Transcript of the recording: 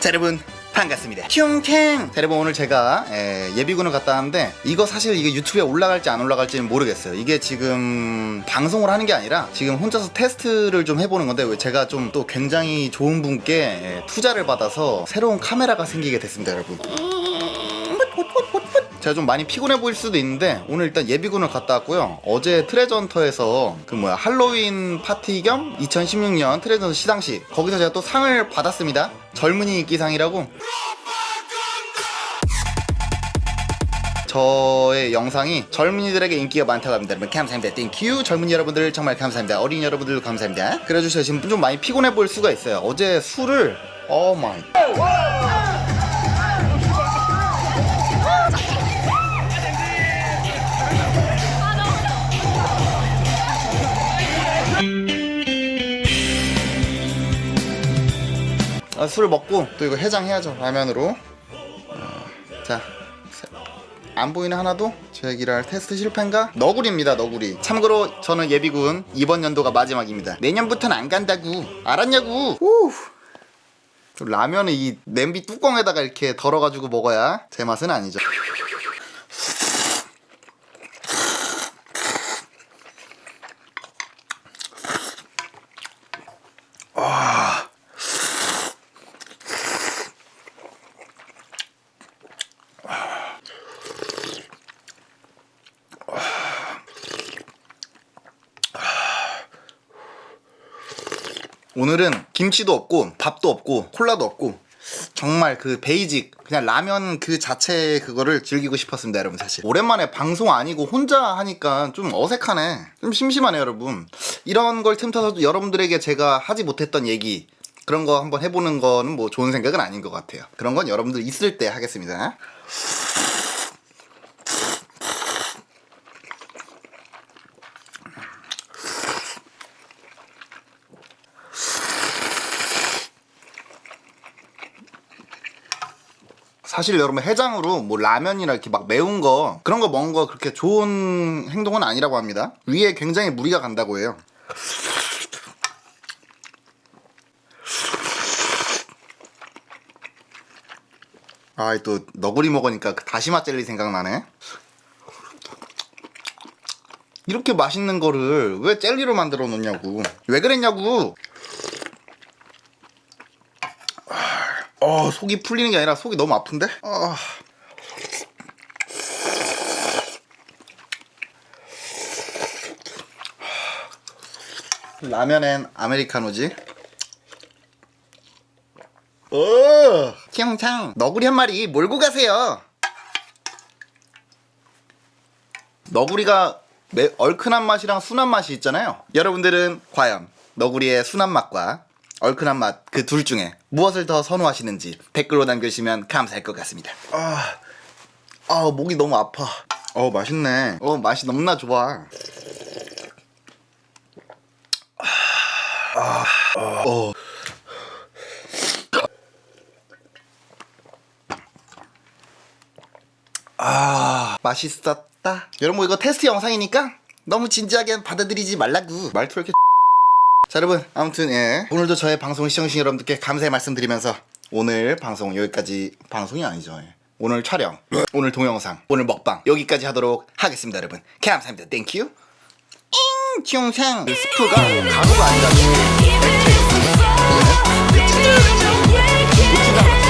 자 여러분 반갑습니다. 퉁탱 자 여러분 오늘 제가 에, 예비군을 갔다 왔는데 이거 사실 이게 유튜브에 올라갈지 안 올라갈지는 모르겠어요. 이게 지금 방송을 하는 게 아니라 지금 혼자서 테스트를 좀 해보는 건데 왜 제가 좀 또 굉장히 좋은 분께 에, 투자를 받아서 새로운 카메라가 생기게 됐습니다 여러분. 제가 좀 많이 피곤해 보일 수도 있는데 오늘 일단 예비군을 갔다 왔고요. 어제 트레저 헌터에서 그 뭐야 할로윈 파티 겸 2016년 트레저 헌터 시상식 거기서 제가 또 상을 받았습니다. 젊은이 인기상이라고. 저의 영상이 젊은이들에게 인기가 많다고 합니다. 여러분 감사합니다. 땡큐 젊은이 여러분들 정말 감사합니다. 어린이 여러분들 감사합니다. 제가 지금 좀 많이 피곤해 보일 수가 있어요. 어제 술을 어 마이 아, 술 먹고 또 이거 해장해야죠 라면으로 어, 자. 안 보이는 하나도 제할 테스트 실패인가? 너구리입니다 너구리 참고로 저는 예비군 이번 연도가 마지막입니다 내년부터는 안 간다고 알았냐고 후. 또 라면을 이 냄비 뚜껑에다가 이렇게 덜어가지고 먹어야 제 맛은 아니죠 오늘은 김치도 없고 밥도 없고 콜라도 없고 정말 그 베이직 그냥 라면 그 자체 그거를 즐기고 싶었습니다 여러분 사실. 오랜만에 방송 아니고 혼자 하니까 좀 어색하네. 좀 심심하네 여러분. 이런 걸 틈타서 여러분들에게 제가 하지 못했던 얘기 그런 거 한번 해보는 거는 뭐 좋은 생각은 아닌 것 같아요. 그런 건 여러분들 있을 때 하겠습니다 사실 여러분 해장으로 뭐 라면이나 이렇게 막 매운 거 그런 거 먹는 거 그렇게 좋은 행동은 아니라고 합니다. 위에 굉장히 무리가 간다고 해요. 아, 또 너구리 먹으니까 그 다시마 젤리 생각나네. 이렇게 맛있는 거를 왜 젤리로 만들어 놓냐고. 왜 그랬냐고. 어 속이 풀리는 게 아니라 속이 너무 아픈데? 어. 라면엔 아메리카노지. 어. 키영창 너구리 한 마리 몰고 가세요. 너구리가 매, 얼큰한 맛이랑 순한 맛이 있잖아요. 여러분들은 과연 너구리의 순한 맛과 얼큰한 맛 그 둘 중에 무엇을 더 선호하시는지 댓글로 남겨주시면 감사할 것 같습니다. 아, 아 목이 너무 아파. 어 맛있네. 어 맛이 너무나 좋아. 아, 어. 아 맛있었다. 여러분 이거 테스트 영상이니까 너무 진지하게 받아들이지 말라고. 말투 이렇게 자 여러분 아무튼 예. 오늘도 저의 방송 시청해주신 여러분들께 감사의 말씀드리면서 오늘 방송 여기까지 방송이 아니죠 예. 오늘 촬영 오늘 동영상 오늘 먹방 여기까지 하도록 하겠습니다 여러분. 감사합니다. 땡큐 잉 지영상 스프가 가루가 아니라 액체